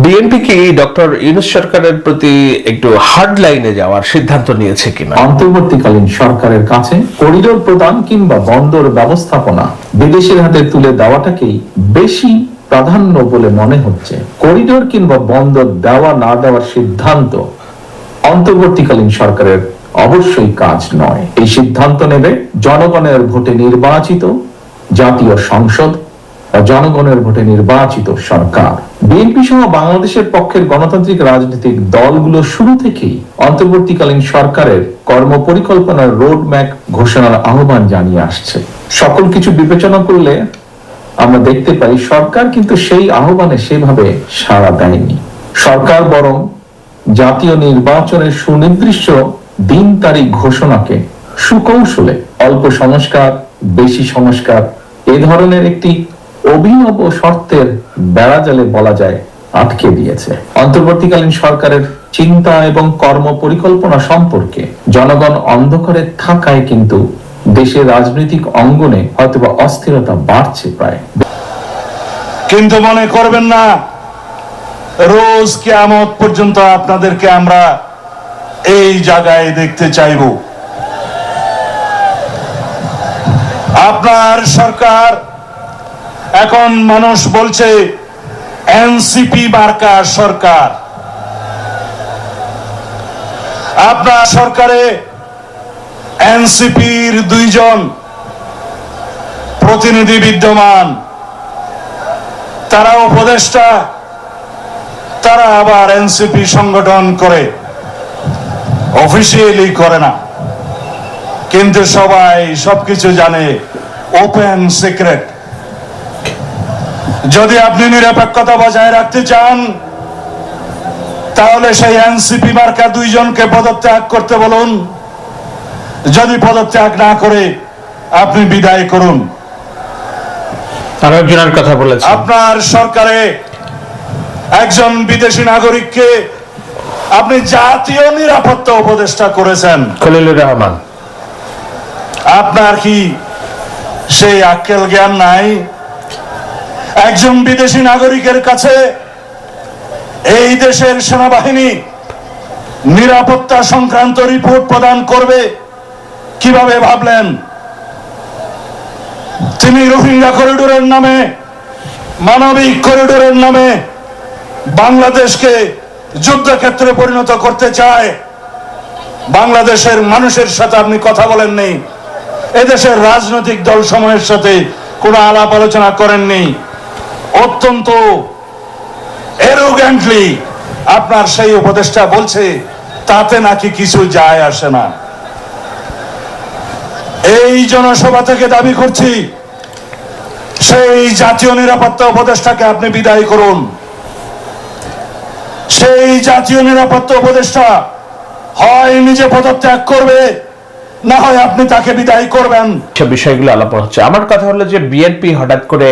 BNP কি doctor Yunus সরকারের প্রতি একটু হার্ড লাইনে যাওয়ার সিদ্ধান্ত নিয়েছে কিনা? অন্তর্বর্তীকালীন সরকারের কাছে করিডোর প্রদান কিংবা বন্দর ব্যবস্থাপনা বিদেশের হাতে তুলে দেওয়াটাকেই বেশি প্রাধান্য বলে মনে হচ্ছে। করিডোর কিংবা বন্দর দেওয়া না দেওয়ার সিদ্ধান্ত অন্তর্বর্তীকালীন সরকারের অবশ্যই কাজ নয়। এই সিদ্ধান্ত নেবে জনগণের ভোটে নির্বাচিত জাতীয় সংসদ জনগণের ভোটে নির্বাচিত সরকার। বিএনপি সহ বাংলাদেশের পক্ষের গণতান্ত্রিক রাজনৈতিক দলগুলো শুরু থেকেই অন্তর্বর্তীকালীন সরকারের কর্মপরিকল্পনার রোড ম্যাপ ঘোষণার আহ্বান জানিয়ে আসছে। সকল কিছু বিবেচনা করলে আমরা দেখতে পাই, সরকার কিন্তু সেই আহ্বানে সেভাবে সাড়া দেয়নি। সরকার বরং জাতীয় নির্বাচনের সুনির্দিষ্ট দিন তারিখ ঘোষণাকে সুকৌশলে অল্প সংস্কার, বেশি সংস্কার, এ ধরনের একটি অভিনব শর্তের বেড়াজালে বলা যায়, আটকে দিয়েছে। অন্তর্বর্তীকালীন সরকারের চিন্তা এবং কর্ম পরিকল্পনা সম্পর্কে জনগণ অন্ধকারে থাকায় কিন্তু দেশের রাজনৈতিক অঙ্গনে হয়তোবা অস্থিরতা বাড়ছে প্রায়। কিন্তু মনে করবেন না, রোজ কেয়ামত পর্যন্ত আপনাদেরকে আমরা এই জায়গায় দেখতে চাইব। আপনার সরকার এখন মানুষ বলছে, এনসিপি মার্কা সরকার। আপনার সরকারে এনসিপির দুইজন প্রতিনিধি বিদ্যমান। তারা উপদেষ্টা, তারা আবার এনসিপি সংগঠন করে। অফিসিয়ালি করে না। কিন্তু সবাই সবকিছু জানে, ওপেন সিক্রেট। যদি আপনি নিরপেক্ষতা বজায় রাখতে চান তাহলে সেই এনসিপি মার্কা দুইজনকে পদত্যাগ করতে বলুন। যদি পদত্যাগ না করে আপনি বিদায় করুন। কথা বলেছে আপনার সরকারে একজন বিদেশি নাগরিককে আপনি জাতীয় নিরাপত্তা উপদেষ্টা করেছেন। খলিলুর রহমান। আপনার কি সেই আক্কেল জ্ঞান নাই? একজন বিদেশি নাগরিকের কাছে এই দেশের সেনাবাহিনী নিরাপত্তা সংক্রান্ত রিপোর্ট প্রদান করবে কীভাবে ভাবলেন? তিনি রোহিঙ্গা করিডোরের নামে, মানবিক করিডোরের নামে বাংলাদেশকে যুদ্ধক্ষেত্রে পরিণত করতে চায়। বাংলাদেশের মানুষের সাথে আপনি কথা বলেননি। এদেশের রাজনৈতিক দল সময়ের সাথে কোনো আলাপ আলোচনা করেননি। অত্যন্ত এরোগ্যান্টলি আপনার সেই উপদেষ্টা বলছে, তাতে নাকি কিছু যায় আসে না। এই জনসভা থেকে দাবি করছি, সেই জাতীয় নিরাপত্তা উপদেষ্টাকে আপনি বিদায় করুন। সেই জাতীয় নিরাপত্তা উপদেষ্টা হয় নিজে পদত্যাগ করবে, না হয় আপনি তাকে বিদায় করবেন। সব বিষয়গুলো আলাপ হচ্ছে। আমার কথা হলো যে বিএনপি হঠাৎ করে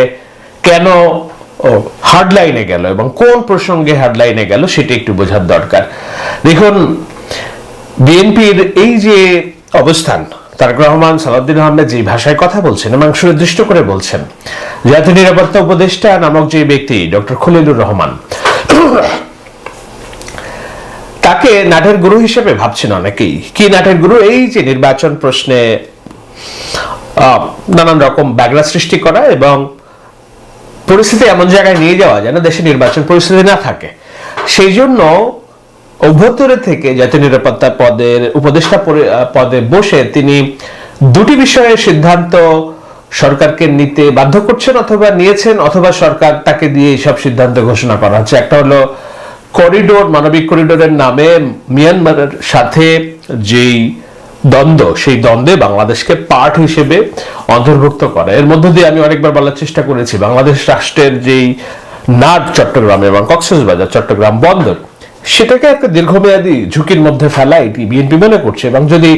কেন হার্ড লাইনে গেল এবং কোন প্রসঙ্গে হার্ডলাইনে গেল সেটা একটু বোঝার দরকার। দেখুন, বিএনপির এই যে অবস্থান, তারেক রহমান, সালাউদ্দিন আহমেদ যে ভাষায় কথা বলছেন এবং সুনির্দিষ্ট করে বলছেন, জাতীয় নিরাপত্তা উপদেষ্টা নামক যে ব্যক্তি, ডক্টর খলিলুর রহমান, তাকে নাটের গুরু হিসেবে ভাবছেন অনেকেই। কি নাটের গুরু? এই যে নির্বাচন প্রশ্নে নানান রকম ব্যাগরা সৃষ্টি করা এবং পরিস্থিতি এমন জায়গায় নিয়ে যাওয়া যেন দেশে নির্বাচন পরিস্থিতি না থাকে। সেই জন্য অভ্যন্তরে থেকে জাতীয় নিরাপত্তা পদের উপদেষ্টা পদে বসে তিনি দুটি বিষয়ে সিদ্ধান্ত সরকারকে নিতে বাধ্য করছেন অথবা নিয়েছেন, অথবা সরকার তাকে দিয়ে এইসব সিদ্ধান্ত ঘোষণা করা হচ্ছে। একটা হলো করিডোর, মানবিক করিডোরের নামে মিয়ানমারের সাথে যেই দ্বন্দ্ব, সেই দ্বন্দ্বে বাংলাদেশকে পার্ট হিসেবে অন্তর্ভুক্ত করা। এর মধ্য দিয়ে আমি অনেকবার বলার চেষ্টা করেছি, বাংলাদেশ রাষ্ট্রের যেই নাট চট্টগ্রাম এবং কক্সবাজার চট্টগ্রাম বন্দর, সেটাকে একটা দীর্ঘমেয়াদী ঝুঁকির মধ্যে ফেলা এটি বিএনপি মনে করছে এবং যদি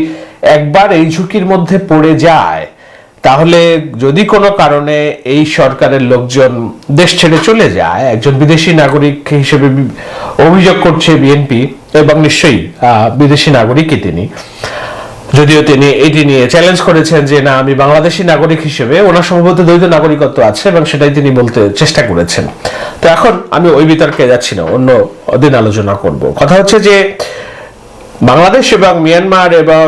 একবার এই ঝুঁকির মধ্যে পড়ে যায়, তাহলে যদি কোনো কারণে এই সরকারের লোকজন দেশ ছেড়ে চলে যায়, একজন বিদেশি নাগরিক হিসেবে অভিযোগ করছে বিএনপি এবং নিশ্চয়ই বিদেশি নাগরিকই তিনি যদিও তিনি এটি নিয়ে চ্যালেঞ্জ করেছেন যে, না, আমি বাংলাদেশি নাগরিক হিসেবে ওনার সম্ভবত দ্বৈত নাগরিকত্ব আছে এবং সেটাই তিনি বলতে চেষ্টা করেছেন। তো এখন আমি ওই বিতর্কে যাচ্ছি না, অন্য দিন আলোচনা করব। কথা হচ্ছে যে, বাংলাদেশ এবং মিয়ানমার এবং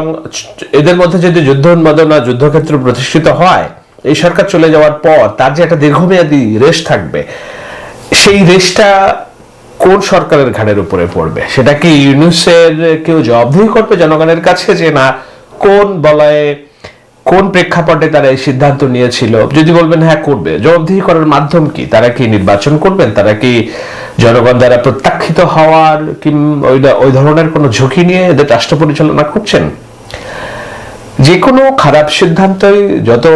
এদের মধ্যে যদি যুদ্ধ উন্মাদনা, যুদ্ধক্ষেত্র প্রতিষ্ঠিত হয়, এই সরকার চলে যাওয়ার পর তার যে একটা দীর্ঘমেয়াদী রেশ থাকবে, সেই রেশটা কোন সরকারের ঘাড়ের উপরে পড়বে? সেটা কি ইউনুসের কেউ জবাবদিহি করবে জনগণের কাছে যে, না কোন বলয়ে কোন প্রেক্ষাপটে তারা এই সিদ্ধান্ত নিয়েছিল? যদি বলবেন হ্যাঁ করবে। জবাবদিহি করার মাধ্যম কি? তারা কি নির্বাচন করবেন? তারা কি জনগণ দ্বারা প্রত্যাখ্যিত হওয়ার ওই ওই ধরনের কোনো ঝুঁকি নিয়ে এদের রাষ্ট্র পরিচালনা করছেন? যে কোনো খারাপ সিদ্ধান্তই যত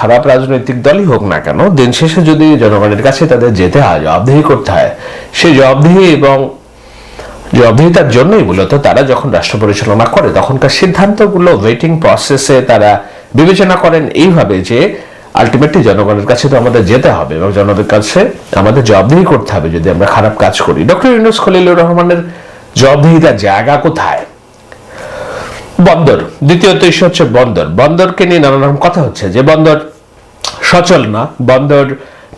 খারাপ রাজনৈতিক দলই হোক না কেন, দিন শেষে যদি জনগণের কাছে তাদের যেতে হয়, জবাবদিহি করতে হয়, সেই জবাবদিহি এবং জবাবদিহিতার জন্যই মূলত তারা যখন রাষ্ট্র পরিচালনা করে, তখনকার সিদ্ধান্তগুলো ওয়েটিং প্রসেসে তারা বিবেচনা করেন এইভাবে যে আলটিমেটলি জনগণের কাছে তো আমাদের যেতে হবে এবং জনগণের কাছে আমাদের জবাবদিহি করতে হবে যদি আমরা খারাপ কাজ করি। ডক্টর ইউনুস খলিলুর রহমানের জবাবদিহিতার জায়গা কোথায়? বন্দর, দ্বিতীয়ত ইস্যু হচ্ছে বন্দর। বন্দরকে নিয়ে নানান রকম কথা হচ্ছে যে বন্দর সচল না, বন্দর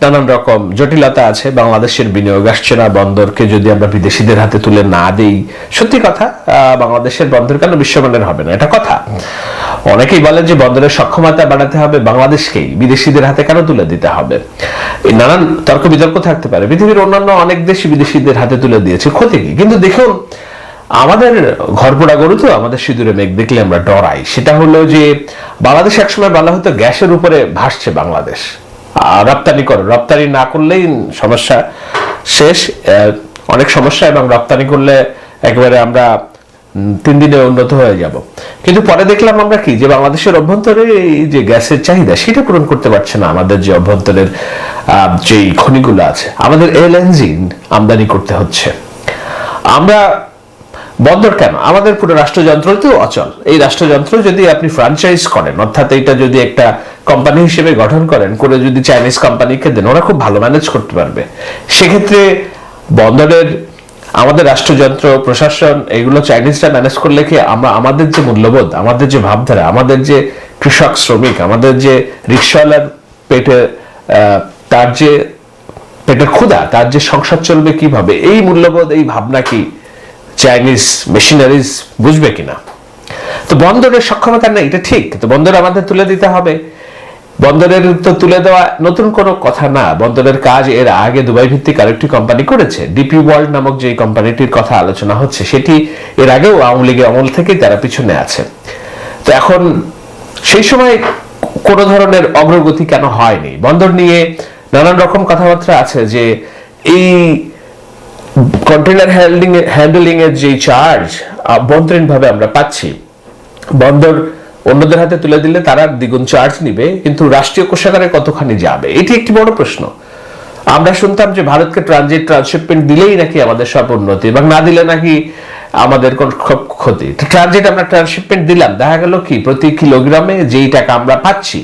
নানান রকম জটিলতা আছে, বাংলাদেশের বিনিয়োগ আসছে না, বন্দরকে যদি আমরা বিদেশিদের হাতে তুলে না দেই। সত্যি কথা বাংলাদেশের বন্দর কেন বিশ্বমানের হবে না? এটা কথা। অনেকেই বলেন যে বন্দরের সক্ষমতা বাড়াতে হবে বাংলাদেশকেই, বিদেশিদের হাতে কেন তুলে দিতে হবে? এই নানান তর্ক বিতর্ক থাকতে পারে। পৃথিবীর অন্যান্য অনেক দেশই বিদেশিদের হাতে তুলে দিয়েছে, ক্ষতি কি? কিন্তু দেখুন, আমাদের ঘরপোড়া গরু তো আমাদের সিঁদুরে মেঘ দেখলে আমরা ডরাই। সেটা হলো যে বাংলাদেশ একসময় বলা হতো গ্যাসের উপরে ভাসছে বাংলাদেশ। রপ্তানি করো। রপ্তানি না করলেই সমস্যা শেষ। অনেক সমস্যা এবং রপ্তানি করলে একেবারে আমরা তিন দিনে উন্নত হয়ে যাব। কিন্তু পরে দেখলাম আমরা কি, যে বাংলাদেশের অভ্যন্তরে এই যে গ্যাসের চাহিদা, সেটা পূরণ করতে পারছে না আমাদের যে অভ্যন্তরের যেই খনিগুলো আছে। আমাদের এলএনজি আমদানি করতে হচ্ছে। আমরা বন্দর কেন? আমাদের পুরো রাষ্ট্রযন্ত্র তো অচল। এই রাষ্ট্রযন্ত্র যদি আপনি ফ্রাঞ্চাইজ করেন, অর্থাৎ এটা যদি একটা কোম্পানি হিসেবে গঠন করেন, করে যদি চাইনিজ কোম্পানিকে দেন, ওরা খুব ভালো ম্যানেজ করতে পারবে। সেক্ষেত্রে বন্দরের, আমাদের রাষ্ট্রযন্ত্র, প্রশাসন, এগুলো চাইনিজরা ম্যানেজ করলে কি আমরা, আমাদের যে মূল্যবোধ, আমাদের যে ভাবধারা, আমাদের যে কৃষক শ্রমিক, আমাদের যে রিক্সাওয়ালার পেটে তার যে পেটের ক্ষুধা, তার যে সংসার চলবে কীভাবে, এই মূল্যবোধ, এই ভাবনা কি চাইনিজ মেশিনারিজ বুঝবে কিনা? তো বন্দরের সক্ষমতা নেই, এটা ঠিক তো বন্দর আমাদের তুলে দিতে হবে। বন্দরের তো তুলে দেওয়া নতুন কোনো কথা না। বন্দরের কাজ এর আগে দুবাই ভিত্তিক আরেকটি কোম্পানি করেছে। ডিপি ওয়ার্ল্ড নামক যে কোম্পানিটির কথা আলোচনা হচ্ছে, সেটি এর আগেও আওয়ামী লীগের আমল থেকেই তারা পিছনে আছে। তো এখন সেই সময় কোনো ধরনের অগ্রগতি কেন হয়নি? বন্দর নিয়ে নানান রকম কথাবার্তা আছে যে এই কন্টেনার হ্যান্ডলিং হ্যান্ডলিং এর যে চার্জ অভ্যন্তরীণ ভাবে আমরা পাচ্ছি। বন্দর অন্যদের হাতে তুলে দিলে তারা দ্বিগুণ চার্জ নিবে, কিন্তু রাষ্ট্রীয় কোষাগারে কতখানি যাবে? এটি একটি বড় প্রশ্ন। আমরা শুনতাম যে ভারতকে ট্রানজিট ট্রান্সশিপমেন্ট দিলেই নাকি আমাদের সব উন্নতি, এবং না দিলে নাকি আমাদের কোন ক্ষতি। ট্রানজিট আমরা ট্রান্সশিপমেন্ট দিলাম, দেখা গেল কি, প্রতি কিলোগ্রামে যেই টাকা আমরা পাচ্ছি,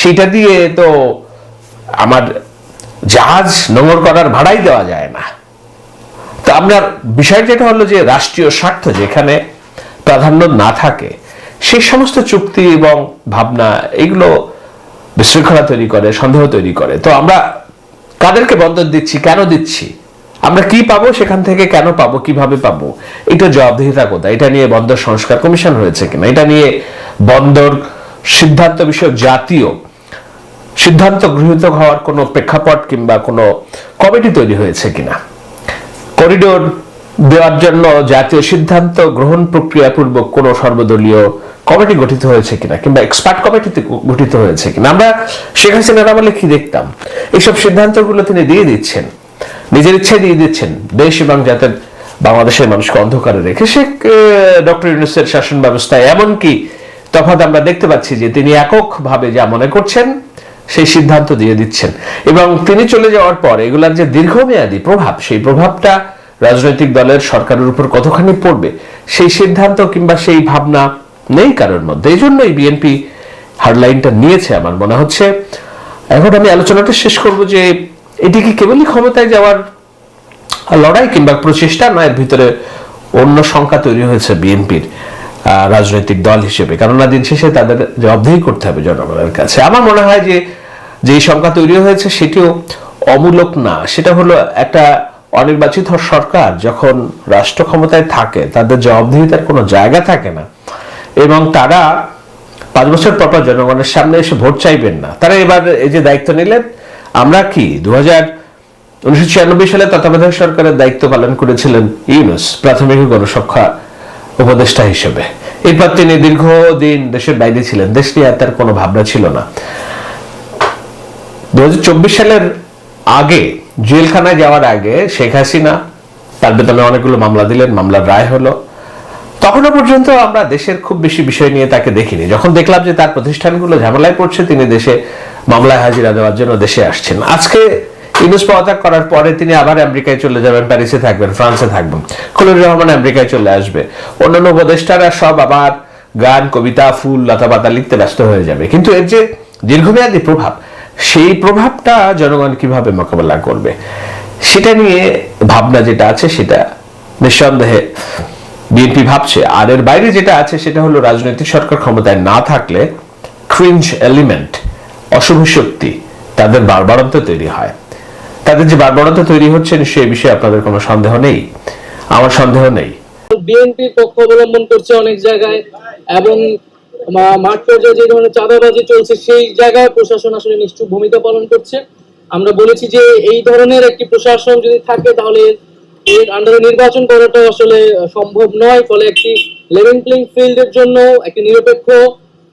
সেটা দিয়ে তো আমার জাহাজ নোংর করার ভাড়াই দেওয়া যায় না। তো আপনার বিষয় যেটা হলো যে রাষ্ট্রীয় স্বার্থ যেখানে প্রাধান্য না থাকে, সেই সমস্ত চুক্তি এবং ভাবনা, এগুলো বিশৃঙ্খলা তৈরি করে, সন্দেহ তৈরি করে। তো আমরা কাদেরকে বন্দর দিচ্ছি, কেন দিচ্ছি? আমরা কি পাবো সেখান থেকে কেন পাবো, কীভাবে পাবো? এটা জবাবদিহিতা কোথায়? এটা নিয়ে বন্দর সংস্কার কমিশন হয়েছে কিনা? এটা নিয়ে বন্দর সিদ্ধান্ত বিষয়ক জাতীয় সিদ্ধান্ত গৃহীত হওয়ার কোনো প্রেক্ষাপট কিংবা কোনো কমিটি তৈরি হয়েছে কিনা? করিডোর দেওয়ার জন্য জাতীয় সিদ্ধান্ত গ্রহণ প্রক্রিয়া পূর্বক কোনো সর্বদলীয় কমিটি গঠিত হয়েছে কিনা কিংবা এক্সপার্ট কমিটি গঠিত হয়েছে কিনা? আমরা শেখ হাসিনার আমলে কি দেখতাম? এইসব সিদ্ধান্তগুলো তিনি দিয়ে দিচ্ছেন। নিজের ইচ্ছে দিয়ে দিচ্ছেন। দেশ এবং যাতে বাংলাদেশের মানুষকে অন্ধকারে রেখে। সে ডক্টর ইউনুসের শাসন ব্যবস্থায় এমনকি তফাৎ আমরা দেখতে পাচ্ছি যে তিনি এককভাবে যা মনে করছেন সেই সিদ্ধান্ত দিয়ে দিচ্ছেন। এবং তিনি চলে যাওয়ার পর এগুলার যে দীর্ঘমেয়াদী প্রভাব, সেই প্রভাবটা রাজনৈতিক দলের সরকারের উপর কতখানি পড়বে, সেই সিদ্ধান্ত কিংবা সেই ভাবনা নেই কারোর মধ্যে। এই জন্যই বিএনপি হারলাইনটা নিয়েছে আমার মনে হচ্ছে। এখন আমি আলোচনাটা শেষ করব যে এটি কি কেবলই ক্ষমতায় যাওয়ার লড়াই কিংবা প্রচেষ্টা নয় এর ভিতরে অন্য সংখ্যা তৈরি হয়েছে বিএনপির? রাজনৈতিক দল হিসেবে। কেননা দিন শেষে তাদের জবাবদিহি করতে হবে জনগণের কাছে। আমার মনে হয় যে, যেই সংখ্যা তৈরি হয়েছে সেটিও অমূলক না। সেটা হলো একটা অনির্বাচিত সরকার যখন রাষ্ট্র ক্ষমতায় থাকে, তাদের জবাবদিহিতার কোনো জায়গা থাকে না। এবং তারা পাঁচ বছর পর পর জনগণের সামনে এসে ভোট চাইবেন না। তারা এবার এই যে দায়িত্ব নিলেন, আমরা কি দু হাজার উনিশশো সালে তত্ত্বাবধায়ক সরকারের দায়িত্ব পালন করেছিলেন ইউনুস, প্রাথমিক গণসংখ্যা উপদেষ্টা হিসেবে। এরপর তিনি দীর্ঘদিন দেশের বাইরে ছিলেন। দেশ নিয়ে তার কোনো ভাবনা ছিল না। দু সালের আগে জেলখানায় যাওয়ার আগে শেখ হাসিনা তার বেতনে অনেকগুলো মামলা দিলেন, মামলার রায় হলো। তখনও পর্যন্ত আমরা দেশের খুব বেশি বিষয় নিয়ে তাকে দেখিনি। যখন দেখলাম যে তার প্রতিষ্ঠানগুলো ঝামেলায় পড়ছে, তিনি দেশে মামলায় হাজিরা দেওয়ার জন্য দেশে আসছেন। আজকে ইউনুস পদত্যাগ করার পরে তিনি আবার আমেরিকায় চলে যাবেন, প্যারিসে থাকবেন, ফ্রান্সে থাকবেন। খলিল রহমান আমেরিকায় চলে আসবে। অন্যান্য উপদেষ্টারা সব আবার গান, কবিতা, ফুল, লতা পাতা লিখতে ব্যস্ত হয়ে যাবে। কিন্তু এর যে দীর্ঘমেয়াদী প্রভাব, সেই প্রভাবটা জনগণ কীভাবে মোকাবেলা করবে, সেটা নিয়ে ভাবনা যেটা আছে, সেটা নিঃসন্দেহে বিএনপি ভাবছে। আর এর বাইরে যেটা আছে, সেটা হলো রাজনৈতিক সরকার ক্ষমতায় না থাকলে ক্রিঞ্জ এলিমেন্ট অশুভ শক্তি, তাদের বারবারন্ত তৈরি হয়। তাদের যে বারবারন্ত তৈরি হচ্ছে এই বিষয়ে আপনাদের কোনো সন্দেহ নেই? আমার সন্দেহ নেই। বিএনপির পক্ষ অবলম্বন করছে অনেক জায়গায় এবং মাঠ পর্যায়ে যে ধরনের চাঁদাবাজি চলছে, সেই জায়গায় প্রশাসন আসলে নিশ্চুপ ভূমিকা পালন করছে। আমরা বলেছি যে এই ধরনের একটি প্রশাসন যদি থাকে, তাহলে এর আন্ডারে নির্বাচন করাটা আসলে সম্ভব নয়। ফলে একটি লেভেল প্লেইং ফিল্ডের জন্য একটি নিরপেক্ষ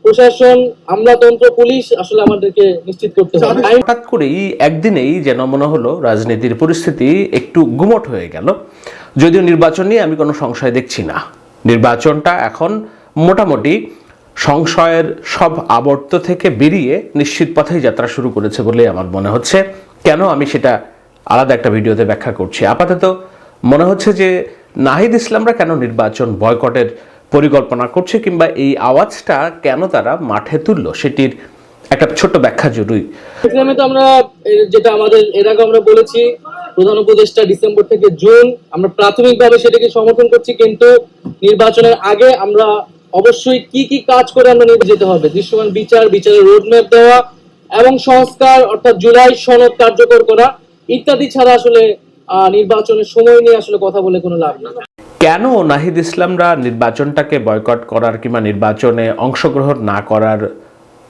প্রশাসন, আমলাতন্ত্র, পুলিশ আসলে আমাদেরকে নিশ্চিত করতে হবে হঠাৎ করেই একদিনেই যেন মনে হলো রাজনীতির পরিস্থিতি একটু গুমট হয়ে গেল। যদিও নির্বাচন নিয়ে আমি কোনো সংশয় দেখছি না। নির্বাচনটা এখন মোটামুটি সংশয়ের সব আবর্ত থেকে বেরিয়ে নিশ্চিত পথেই যাত্রা শুরু করেছে বলে আমার মনে হচ্ছে। কেন আমি সেটা আলাদা একটা ভিডিওতে ব্যাখ্যা করছি। আপাতত মনে হচ্ছে যে নাহিদ ইসলামরা কেন নির্বাচন বয়কটের পরিকল্পনা করছে কিংবা এই আওয়াজটা কেন তারা মাঠে তুললো সেটির একটা ছোট্ট ব্যাখ্যা জরুরি। প্রোগ্রামে তো আমরা যেটা আমাদের এর আগে আমরা বলেছি, প্রধান উপদেষ্টা ডিসেম্বর থেকে জুন, আমরা প্রাথমিকভাবে সেটাকে সমর্থন করছি, কিন্তু নির্বাচনের আগে আমরা অবশ্যই কি কি কাজ করে আমরা যেতে হবে? দৃশ্যমান বিচার, বিচারের রোডম্যাপ দেওয়া এবং সংস্কার, অর্থাৎ জুলাই সনদ কার্যকর করা ইত্যাদি ছাড়া আসলে নির্বাচনের সময় নিয়ে আসলে কথা বলে কোনো লাভ না কেন নাহিদ ইসলামরা নির্বাচনটাকে বয়কট করার কিংবা নির্বাচনে অংশগ্রহণ না করার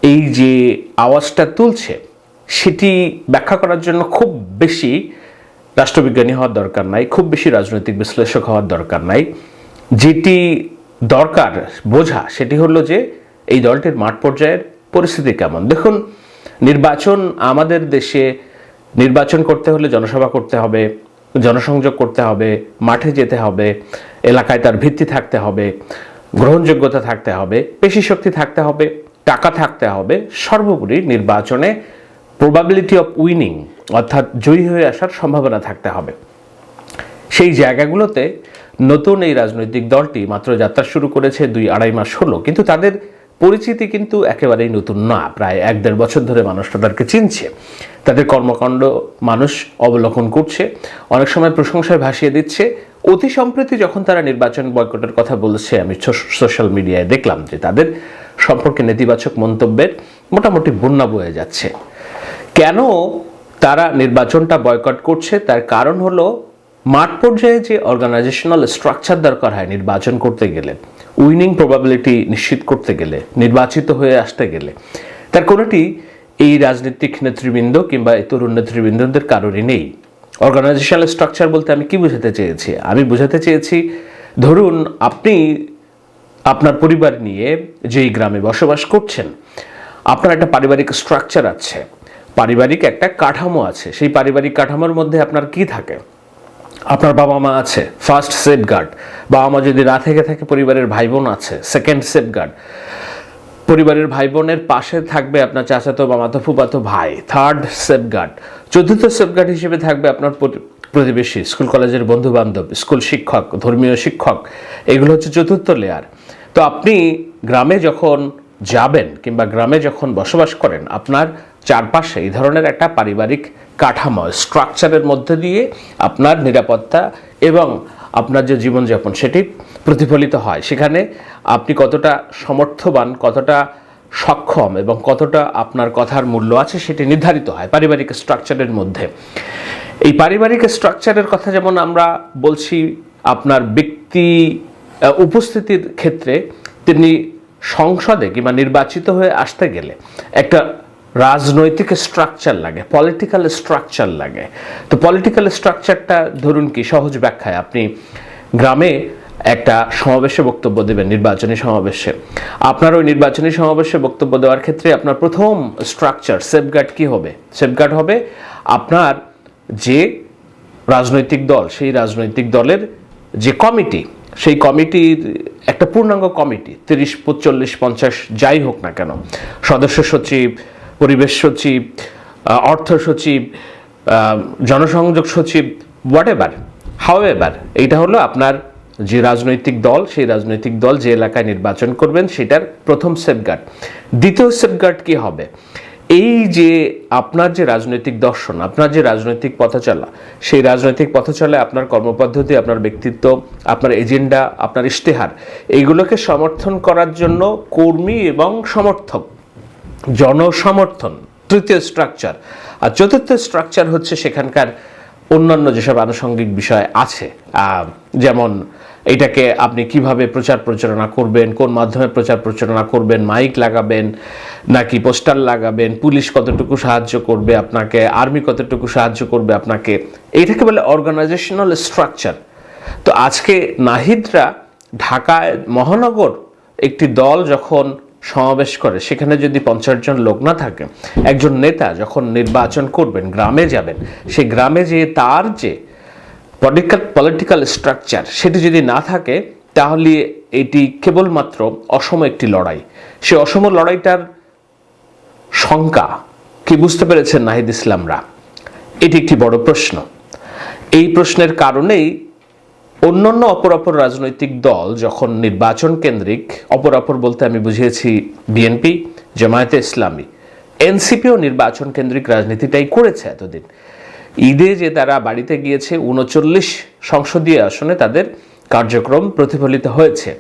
এই যে আওয়াজটা তুলছে, সেটি ব্যাখ্যা করার জন্য খুব বেশি রাষ্ট্রবিজ্ঞানী হওয়ার দরকার নাই, খুব বেশি রাজনৈতিক বিশ্লেষক হওয়ার দরকার নাই। যেটি দরকার বোঝা, সেটি হলো যে এই দলটির মাঠ পর্যায়ের পরিস্থিতি কেমন। দেখুন, নির্বাচন আমাদের দেশে নির্বাচন করতে হলে জনসভা করতে হবে জনসংযোগ করতে হবে, মাঠে যেতে হবে, এলাকায় তার ভিত্তি থাকতে হবে, গ্রহণযোগ্যতা থাকতে হবে পেশি শক্তি থাকতে হবে, টাকা থাকতে হবে, সর্বোপরি নির্বাচনে প্রবাবিলিটি অফ উইনিং অর্থাৎ জয়ী হয়ে আসার সম্ভাবনা থাকতে হবে। সেই জায়গাগুলোতে নতুন এই রাজনৈতিক দলটি মাত্র যাত্রা শুরু করেছে দুই আড়াই মাস হলো, কিন্তু তাদের পরিচিতি কিন্তু একেবারেই নতুন না। প্রায় এক দেড় বছর ধরে মানুষ তাদেরকে চিনছে। তাদের কর্মকাণ্ড মানুষ অবলোকন করছে। অনেক সময় প্রশংসায় ভাসিয়ে দিচ্ছে। অতি সম্প্রতি যখন তারা নির্বাচন বয়কটের কথা বলছে, আমি সোশ্যাল মিডিয়ায় দেখলাম যে তাদের সম্পর্কে নেতিবাচক মন্তব্যের মোটামুটি বন্যা বয়ে যাচ্ছে। কেন তারা নির্বাচনটা বয়কট করছে? তার কারণ হলো মাঠ পর্যায়ে যে অর্গানাইজেশনাল স্ট্রাকচার দরকার হয় নির্বাচন করতে গেলে উইনিং প্রবাবিলিটি নিশ্চিত করতে গেলে, নির্বাচিত হয়ে আসতে গেলে, তার কোনোটি এই রাজনৈতিক নেতৃবৃন্দ কিংবা এই তরুণ নেতৃবৃন্দদের কারোরই নেই। অর্গানাইজেশনাল স্ট্রাকচার বলতে আমি কি বোঝাতে চেয়েছি? আমি বোঝাতে চেয়েছি, ধরুন আপনি আপনার পরিবার নিয়ে যেই গ্রামে বসবাস করছেন, আপনার একটা পারিবারিক স্ট্রাকচার আছে, পারিবারিক একটা কাঠামো আছে, সেই পারিবারিক কাঠামোর মধ্যে আপনার কি থাকে? আপনার বাবা মা আছে ফার্স্ট সেফ গার্ড বাবা মা যদি না থেকে থাকে, পরিবারের ভাই বোন আছে সেকেন্ড সেফ গার্ড পরিবারের ভাই বোনের পাশে থাকবে আপনার চাচাতো মামাতো ফুপাতো ভাই থার্ড সেফগার্ড চতুর্থ সেফগার্ড হিসেবে থাকবে আপনার প্রতিবেশী স্কুল কলেজের বন্ধু বান্ধব স্কুল শিক্ষক, ধর্মীয় শিক্ষক। এগুলো হচ্ছে চতুর্থ লেয়ার তো আপনি গ্রামে যখন যাবেন কিংবা গ্রামে যখন বসবাস করেন, আপনার চারপাশে এই ধরনের একটা পারিবারিক কাঠামো স্ট্রাকচারের মধ্যে দিয়ে আপনার নিরাপত্তা এবং আপনার যে জীবনযাপন সেটি প্রতিফলিত হয়। সেখানে আপনি কতটা সমর্থবান, কতটা সক্ষম এবং কতটা আপনার কথার মূল্য আছে সেটি নির্ধারিত হয় পারিবারিক স্ট্রাকচারের মধ্যে। এই পারিবারিক স্ট্রাকচারের কথা যেমন আমরা বলছি, আপনার ব্যক্তি উপস্থিতির ক্ষেত্রে তিনি সংসদে কিংবা নির্বাচিত হয়ে আসতে গেলে একটা রাজনৈতিক স্ট্রাকচার লাগে পলিটিক্যাল স্ট্রাকচার লাগে। তো পলিটিক্যাল স্ট্রাকচারটা ধরুন কি, সহজ ব্যাখ্যায় আপনি গ্রামে একটা সমাবেশে বক্তব্য দেবেন, নির্বাচনী সমাবেশে। আপনার ওই নির্বাচনী সমাবেশে বক্তব্য দেওয়ার ক্ষেত্রে আপনার প্রথম স্ট্রাকচার সেফগার্ড কি হবে? সেফগার্ড হবে আপনার যে রাজনৈতিক দল, সেই রাজনৈতিক দলের যে কমিটি সেই কমিটির একটা পূর্ণাঙ্গ কমিটি তিরিশ, চল্লিশ, পঞ্চাশ, যাই হোক না কেন। সদস্য সচিব পরিবেশ সচিব অর্থ সচিব জনসংযোগ সচিব হোয়াট এভার হাউ এভার এইটা হলো আপনার যে রাজনৈতিক দল, সেই রাজনৈতিক দল যে এলাকায় নির্বাচন করবেন, সেটার প্রথম সেফগার্ড দ্বিতীয় সেফগার্ড কি হবে? এই যে আপনার যে রাজনৈতিক দর্শন, আপনার যে রাজনৈতিক পথচলা সেই রাজনৈতিক পথচলে আপনার কর্মপদ্ধতি, আপনার ব্যক্তিত্ব, আপনার এজেন্ডা আপনার ইশতেহার, এইগুলোকে সমর্থন করার জন্য কর্মী এবং সমর্থক জনসমর্থন, তৃতীয় স্ট্রাকচার আর চতুর্থ স্ট্রাকচার হচ্ছে সেখানকার অন্যান্য যেসব আনুষঙ্গিক বিষয় আছে। যেমন এটাকে আপনি কীভাবে প্রচার প্রচারণা করবেন, কোন মাধ্যমে প্রচার প্রচারণা করবেন, মাইক লাগাবেন, নাকি পোস্টার লাগাবেন, পুলিশ কতটুকু সাহায্য করবে আপনাকে, আর্মি কতটুকু সাহায্য করবে আপনাকে এইটাকে বলে অর্গানাইজেশনাল স্ট্রাকচার তো আজকে নাহিদরা ঢাকায় মহানগর একটি দল যখন সমাবেশ করে। সেখানে যদি পঞ্চাশ জন লোক না থাকে, একজন নেতা যখন নির্বাচন করবেন, গ্রামে যাবেন, সেই গ্রামে যে তার যে পলিটিক্যাল পলিটিক্যাল স্ট্রাকচার সেটি যদি না থাকে, তাহলে এটি কেবলমাত্র অসম একটি লড়াই। সে অসম লড়াইটার শঙ্কা কি বুঝতে পেরেছেন নাহিদ ইসলামরা? এটি একটি বড় প্রশ্ন। এই প্রশ্নের কারণেই অন্যান্য অপরাপর রাজনৈতিক দল যখন নির্বাচন কেন্দ্রিক, অপরাপর বলতে আমি বুঝিয়েছি বিএনপি, জামায়াতে ইসলামী। এনসিপিও নির্বাচন কেন্দ্রিক রাজনীতিটাই করেছে এতদিন। ঈদে যে তারা বাড়িতে গিয়েছে, উনচল্লিশ সংসদীয় আসনে তাদের কার্যক্রম প্রতিফলিত হয়েছে।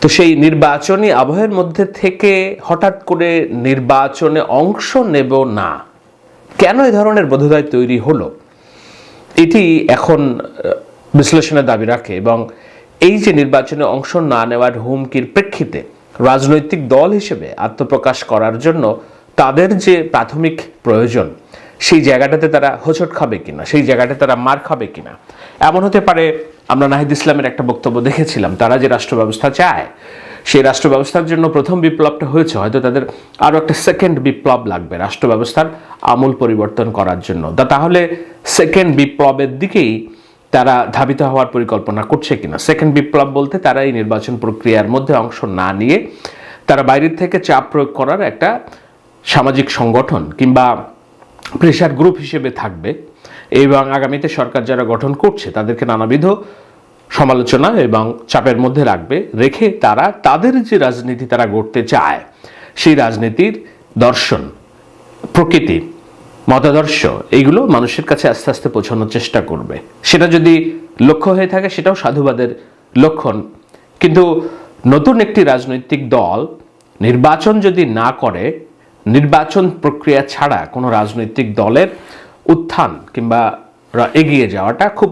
তো সেই নির্বাচনী আবহের মধ্যে থেকে হঠাৎ করে নির্বাচনে অংশ নেব না, কেন এ ধরনের বোধোদয় তৈরি হলো? এটি এখন বিশ্লেষণের দাবি রাখে এবং এই যে নির্বাচনে অংশ না নেওয়ার হুমকির প্রেক্ষিতে রাজনৈতিক দল হিসেবে আত্মপ্রকাশ করার জন্য তাদের যে প্রাথমিক প্রয়োজন, সেই জায়গাটাতে তারা হোঁচট খাবে কিনা, সেই জায়গাটাতে তারা মার খাবে কিনা। এমন হতে পারে, আমরা নাহিদ ইসলামের একটা বক্তব্য দেখেছিলাম, তারা যে রাষ্ট্র ব্যবস্থা চায় সেই রাষ্ট্র ব্যবস্থার জন্য প্রথম বিপ্লবটা হয়েছে, হয়তো তাদের আরও একটা সেকেন্ড বিপ্লব লাগবে রাষ্ট্র ব্যবস্থার আমূল পরিবর্তন করার জন্য। তা তাহলে সেকেন্ড বিপ্লবের দিকেই তারা ধাবিত হওয়ার পরিকল্পনা করছে কিনা? সেকেন্ড বিপ্লব বলতে তারা এই নির্বাচন প্রক্রিয়ার মধ্যে অংশ না নিয়ে তারা বাইরের থেকে চাপ প্রয়োগ করার একটা সামাজিক সংগঠন কিংবা প্রেশার গ্রুপ হিসেবে থাকবে। এবং আগামীতে সরকার যারা গঠন করছে, তাদেরকে নানাবিধ সমালোচনা এবং চাপের মধ্যে রাখবে, রেখে তারা, তাদের যে রাজনীতি তারা গড়তে চায়, সেই রাজনীতির দর্শন, প্রকৃতি, মতাদর্শ এইগুলো মানুষের কাছে আস্তে আস্তে পৌঁছানোর চেষ্টা করবে। সেটা যদি লক্ষ্য হয়ে থাকে, সেটাও সাধুবাদের লক্ষণ। কিন্তু নতুন একটি রাজনৈতিক দল নির্বাচন যদি না করে, নির্বাচন প্রক্রিয়া ছাড়া কোনো রাজনৈতিক দলের উত্থান কিংবা এগিয়ে যাওয়াটা খুব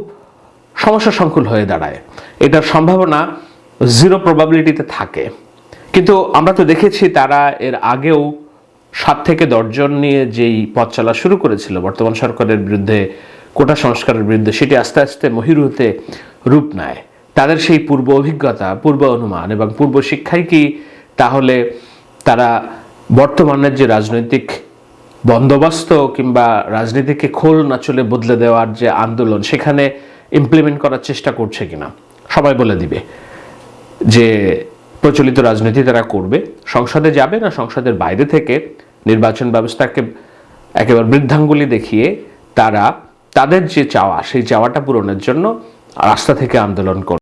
সমস্যা সংকুল হয়ে দাঁড়ায়। এটার সম্ভাবনা জিরো প্রবাবিলিটিতে থাকে। কিন্তু আমরা তো দেখেছি তারা এর আগেও সাত থেকে দশজন নিয়ে যেই পথ চলা শুরু করেছিল, বর্তমান সরকারের বিরুদ্ধে, কোটা সংস্কারের বিরুদ্ধে, সেটি আস্তে আস্তে মহিরুতে রূপ নেয়। তাদের সেই পূর্ব অভিজ্ঞতা, পূর্ব অনুমান এবং পূর্ব শিক্ষাই কি তাহলে তারা বর্তমানের যে রাজনৈতিক বন্দোবস্ত কিংবা রাজনীতিকে খোল না নাচলে বদলে দেওয়ার যে আন্দোলন, সেখানে ইমপ্লিমেন্ট করার চেষ্টা করছে কিনা। সবাই বলে দিবে যে প্রচলিত রাজনীতি তারা করবে। সংসদে যাবে না, সংসদের বাইরে থেকে নির্বাচন ব্যবস্থাকে একেবারে বৃদ্ধাঙ্গুলি দেখিয়ে তারা, তাদের যে চাওয়া, সেই চাওয়াটা পূরণের জন্য রাস্তা থেকে আন্দোলন করবে